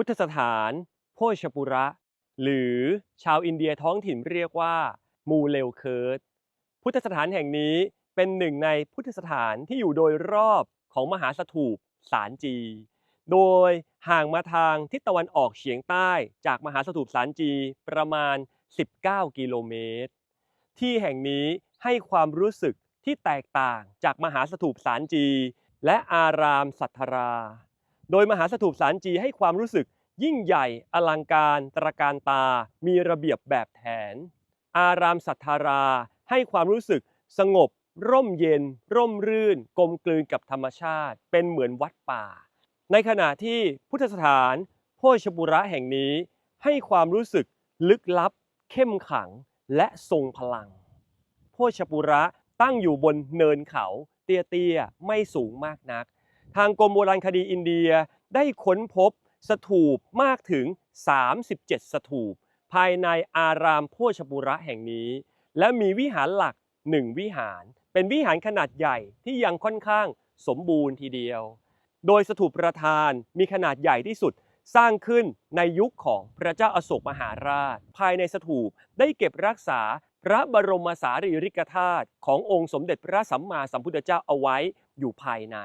พุทธสถาน โพชปุระ หรือชาวอินเดียท้องถิ่นเรียกว่า มูเลลเคิร์ดพุทธสถานแห่งนี้เป็นหนึ่งในพุทธสถานที่อยู่โดยรอบของมหาสถูปสารจี โดยห่างมาทางทิศตะวันออกเฉียงใต้จากมหาสถูปสารจีประมาณ 19 กิโลเมตร ที่แห่งนี้ให้ความรู้สึกที่แตกต่างจากมหาสถูปสารจี และอารามสัทธรา โดยมหาสถูปสารจีให้ความรู้สึกยิ่งใหญ่อลังการตระการตา มีระเบียบแบบแผน อารามสัทธารา ให้ความรู้สึกสงบ ร่มเย็น ร่มรื่น กลมกลืนกับธรรมชาติ เป็นเหมือนวัดป่า ในขณะที่พุทธสถาน โพชปุระแห่งนี้ ให้ความรู้สึกลึกลับ เข้มขังและทรงพลัง โพชปุระตั้งอยู่บนเนินเขา เตี้ยๆไม่สูงมากนัก ทางกรมโบราณคดีอินเดียได้ค้นพบสถูปมากถึง 37 สถูป ภายในอารามโพชปุระแห่งนี้ และมีวิหารหลักหนึ่งวิหาร เป็นวิหารขนาดใหญ่ที่ยังค่อนข้างสมบูรณ์ทีเดียว โดยสถูปประธานมีขนาดใหญ่ที่สุดสร้างขึ้นในยุคของพระเจ้าอโศกมหาราช ภายในสถูปได้เก็บรักษาพระบรมสารีริกธาตุขององค์สมเด็จพระสัมมาสัมพุทธเจ้าเอาไว้อยู่ภายใน